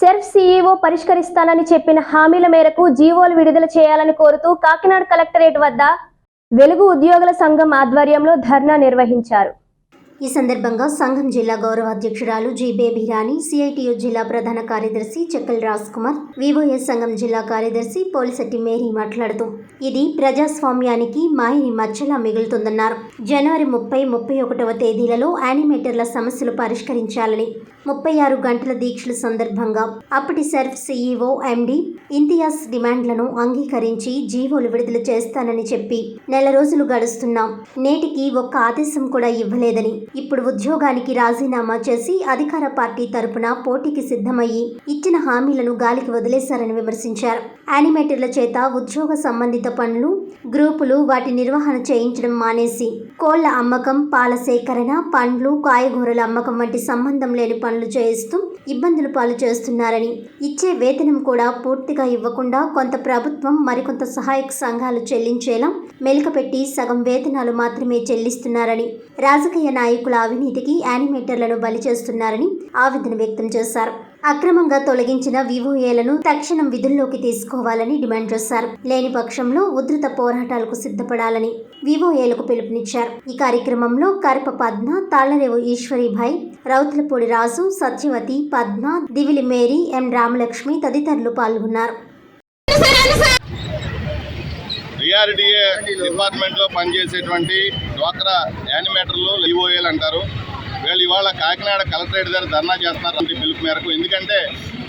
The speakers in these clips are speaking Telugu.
సెర్ఫ్ సీఈఓ పరిష్కరిస్తానని చెప్పిన హామీల మేరకు జీవోలు విడుదల చేయాలని కోరుతూ కాకినాడ కలెక్టరేట్ వద్ద వెలుగు ఉద్యోగుల సంఘం ఆధ్వర్యంలో ధర్నా నిర్వహించారు. ఈ సందర్భంగా సంఘం జిల్లా గౌరవ అధ్యక్షురాలు జి బేబీ రాణి సిఐటియు జిల్లా ప్రధాన కార్యదర్శి చెక్కల్ రాజ్ కుమార్ వివోఎస్ సంఘం జిల్లా కార్యదర్శి పోలిశెట్టి మేరీ మాట్లాడుతూ ఇది ప్రజాస్వామ్యానికి మాయని మచ్చలా మిగులుతుందన్నారు. జనవరి ముప్పై ముప్పై ఒకటవ తేదీలలో యానిమేటర్ల సమస్యలు పరిష్కరించాలని ముప్పై ఆరు గంటల దీక్షల సందర్భంగా అప్పటి సర్ఫ్ సీఈఓ ఎండి ఇంతియాజ్ డిమాండ్లను అంగీకరించి జీవోలు విడుదల చేస్తానని చెప్పి నెల రోజులు గడుస్తున్నాం. నేటికి ఒక్క ఆదేశం కూడా ఇవ్వలేదని ఇప్పుడు ఉద్యోగానికి రాజీనామా చేసి అధికార పార్టీ తరపున పోటీకి సిద్ధమయ్యి ఇచ్చిన హామీలను గాలికి వదిలేశారని విమర్శించారు. యానిమేటర్ల చేత ఉద్యోగ సంబంధిత పనులు గ్రూపులు వాటి నిర్వహణ చేయించడం మానేసి కోళ్ళ అమ్మకం పాల సేకరణ పండ్లు కాయగూరల అమ్మకం వంటి సంబంధం లేని పనులు చేయిస్తూ ఇబ్బందులు పాలు చేస్తున్నారని ఇచ్చే వేతనం కూడా పూర్తిగా ఇవ్వకుండా కొంత ప్రభుత్వం మరికొంత సహాయక సంఘాలు చెల్లించేలా మెలికపెట్టి సగం వేతనాలు మాత్రమే చెల్లిస్తున్నారని రాజకీయ నాయకులు అవినీతికి యానిమేటర్లను బలి చేస్తున్నారని ఆవేదన వ్యక్తం చేశారు. అక్రమంగా తొలగించిన వివోఏలను తక్షణం విధుల్లోకి తీసుకోవాలని డిమాండ్ చేశారు. లేని పక్షంలో ఉధృత పోరాటాలకు సిద్ధపడాలని వివోఏలకు పిలుపునిచ్చారు. ఈ కార్యక్రమంలో కరప పద్మ తాళ్ళరేవు ఈశ్వరీభాయ్ రౌతులపూడి రాజు సత్యవతి పద్మ దివిలి మేరీ ఎం రామలక్ష్మి తదితరులు పాల్గొన్నారు. డిఆర్డిఏ డిపార్ట్మెంట్లో పనిచేసేటువంటి డ్వాక్రా యానిమేటర్లు ఈఓఏలు అంటారు. వీళ్ళు ఇవాళ కాకినాడ కలెక్టరేట్ దగ్గర ధర్నా చేస్తున్నారు అంటే పిలుపు మేరకు. ఎందుకంటే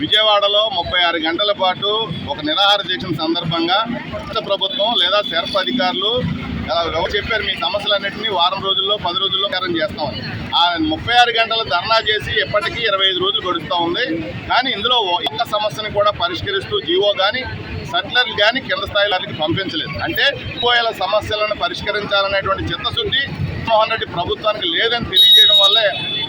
విజయవాడలో ముప్పై ఆరు గంటల పాటు ఒక నిరాహార దీక్ష సందర్భంగా రాష్ట్ర ప్రభుత్వం లేదా సెర్ఫ్ అధికారులు చెప్పారు మీ సమస్యలన్నింటినీ వారం రోజుల్లో పది రోజుల్లో కారం చేస్తామని ఆ ముప్పై ఆరు గంటలు ధర్నా చేసి ఎప్పటికీ ఇరవై ఐదు రోజులు గడుస్తూ ఉంది. కానీ ఇందులో ఒక్క సమస్యను కూడా పరిష్కరిస్తూ జీవో కానీ సట్లర్ కానీ కింద స్థాయిలో వారికి పంపించలేదు. అంటే పోయేల సమస్యలను పరిష్కరించాలనేటువంటి చిత్తశుద్ధి జగన్మోహన్ రెడ్డి ప్రభుత్వానికి లేదని తెలియజేయడం వల్లే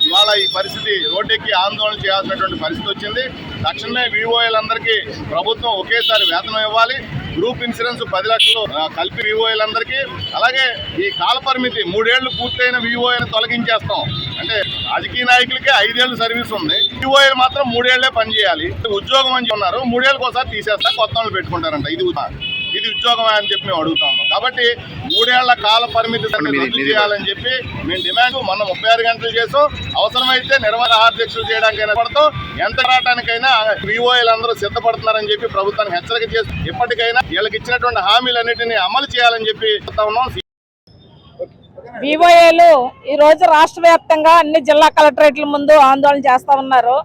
ఇవాళ ఈ పరిస్థితి రోడ్డెక్కి ఆందోళన చేయాల్సినటువంటి పరిస్థితి వచ్చింది. తక్షణమే వివోఏలందరికీ ప్రభుత్వం ఒకేసారి వేతనం ఇవ్వాలి. గ్రూప్ ఇన్సూరెన్స్ పది లక్షలు కలిపి వివోఏలందరికీ. అలాగే ఈ కాల పరిమితి మూడేళ్ళు పూర్తయిన వివోఏని తొలగించేస్తాం. అంటే రాజకీయ నాయకులకే ఐదేళ్ళు సర్వీస్ ఉంది. వివోఏలు మాత్రం మూడేళ్ళే పనిచేయాలి. ఉద్యోగం అని ఉన్నారు. మూడేళ్ళకి ఒకసారి తీసేస్తా కొత్త వాళ్ళు పెట్టుకుంటారంట. ఇది ఉ- ఇది ఉద్యోగం అని చెప్పి మేము అడుగుతాము కాబట్టి మూడేళ్ళ కాల పరిమితి రద్దు చేయాలని చెప్పి మేము డిమాండ్ మొన్న ముప్పై ఆరు గంటలు చేసాం అవసరమైతే నిర్వహణ దీక్షలు చేయడానికైనా పడతాం. ఎంత రావడానికైనా వివోఏలు అందరూ సిద్ధపడుతున్నారని చెప్పి ప్రభుత్వానికి హెచ్చరిక చేసి ఇప్పటికైనా వీళ్ళకి ఇచ్చినటువంటి హామీలన్నింటినీ అమలు చేయాలని చెప్పి చెప్తా ఉన్నాం. వివోఏలు ఈ రోజు రాష్ట్ర వ్యాప్తంగా అన్ని జిల్లా కలెక్టరేట్ల ముందు ఆందోళన చేస్తా ఉన్నారు.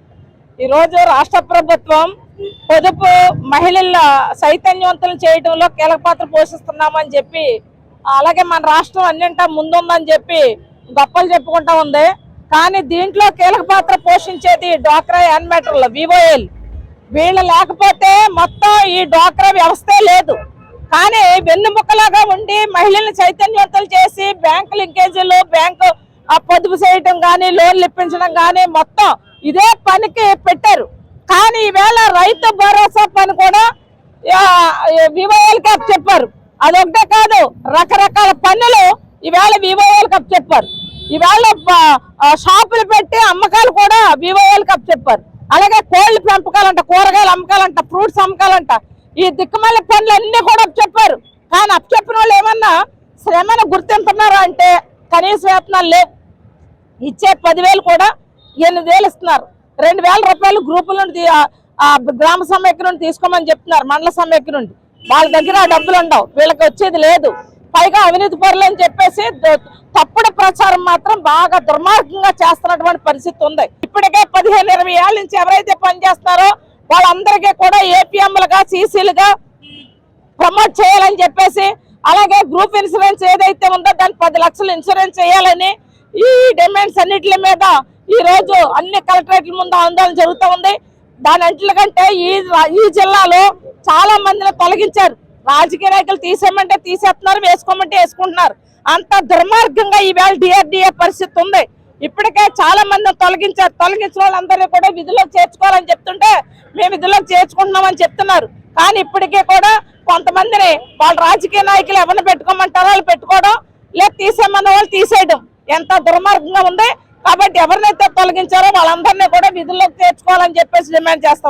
ఈ రోజు రాష్ట్ర ప్రభుత్వం పొదుపు మహిళల చైతన్యవంతులు చేయడంలో కీలక పాత్ర పోషిస్తున్నామని చెప్పి అలాగే మన రాష్ట్రం అన్నింటా ముందుందని చెప్పి గొప్పలు చెప్పుకుంటా ఉంది. కానీ దీంట్లో కీలక పాత్ర పోషించేది డ్వాక్రా యాన్మేటర్లు వివోఎల్ వీళ్ళు లేకపోతే మొత్తం ఈ డ్వాక్రా వ్యవస్థే లేదు. కానీ వెన్నుముక్కలాగా ఉండి మహిళల్ని చైతన్యవంతులు చేసి బ్యాంకు లింకేజీలు బ్యాంకు ఆ పొదుపు చేయటం కానీ లోన్లు ఇప్పించడం కానీ మొత్తం ఇదే పనికి పెట్టారు. కానీ ఈవేళ రైతు భరోసా పని కూడా వివోఎల్ కప్ చెప్పారు. అదొకటే కాదు రకరకాల పనులు ఈవేళ వివోఎల్ కప్ చెప్పారు. ఈవేళ షాపులు పెట్టి అమ్మకాలు కూడా వివోఎల్ కప్ చెప్పారు. అలాగే కోళ్ళు పెంపకాలంట కూరగాయలు అమ్మకాలంట ఫ్రూట్స్ అమ్మకాలంట ఈ దిక్కుమల్లి పనులు అన్ని కూడా అప్ చెప్పారు. కానీ అప్పచెప్పిన వాళ్ళు ఏమన్నా శ్రమను గుర్తింపున్నారా అంటే కనీస వేతనాలు లేవు. ఇచ్చే పదివేలు కూడా ఎనిమిది వేలు ఇస్తున్నారు. రెండు వేల రూపాయలు గ్రూపుల నుండి గ్రామ సమైక్య నుండి తీసుకోమని చెప్తున్నారు మండల సమైక్య నుండి. వాళ్ళ దగ్గర ఆ డబ్బులు ఉండవు వీళ్ళకి వచ్చేది లేదు. పైగా అవినీతి పరులు అని చెప్పేసి తప్పుడు ప్రచారం మాత్రం బాగా దుర్మార్గంగా చేస్తున్నటువంటి పరిస్థితి ఉంది. ఇప్పటికే పదిహేను ఇరవై ఏళ్ళ నుంచి ఎవరైతే పనిచేస్తున్నారో వాళ్ళందరికీ కూడా ఏపీఎంలుగా సీసీలుగా ప్రమోట్ చేయాలని చెప్పేసి అలాగే గ్రూప్ ఇన్సూరెన్స్ ఏదైతే ఉందో దాని పది లక్షలు ఇన్సూరెన్స్ చేయాలని ఈ డిమాండ్స్ అన్నిటి మీద ఈ రోజు అన్ని కలెక్టరేట్ల ముందు ఆందోళన జరుగుతూ ఉంది. దాని అంట్లకంటే ఈ ఈ జిల్లాలో చాలా మందిని తొలగించారు. రాజకీయ నాయకులు తీసేయమంటే తీసేస్తున్నారు వేసుకోమంటే వేసుకుంటున్నారు. అంత దుర్మార్గంగా ఈవేళ డిఆర్డిఏ పరిస్థితి ఉంది. ఇప్పటికే చాలా మందిని తొలగించారు. తొలగించిన వాళ్ళందరినీ కూడా విధుల్లో చేర్చుకోవాలని చెప్తుంటే మేము విధుల్లో చేర్చుకుంటున్నామని చెప్తున్నారు. కానీ ఇప్పటికే కూడా కొంతమందిని వాళ్ళ రాజకీయ నాయకులు ఎవరిని పెట్టుకోమంటారో వాళ్ళు పెట్టుకోవడం లేదా తీసేయమన్న వాళ్ళు తీసేయడం ఎంత దుర్మార్గంగా ఉంది. కాబట్టి ఎవరినైతే తొలగించారో వాళ్ళందరినీ కూడా విధుల్లోకి చేర్చుకోవాలని చెప్పేసి డిమాండ్ చేస్తాం.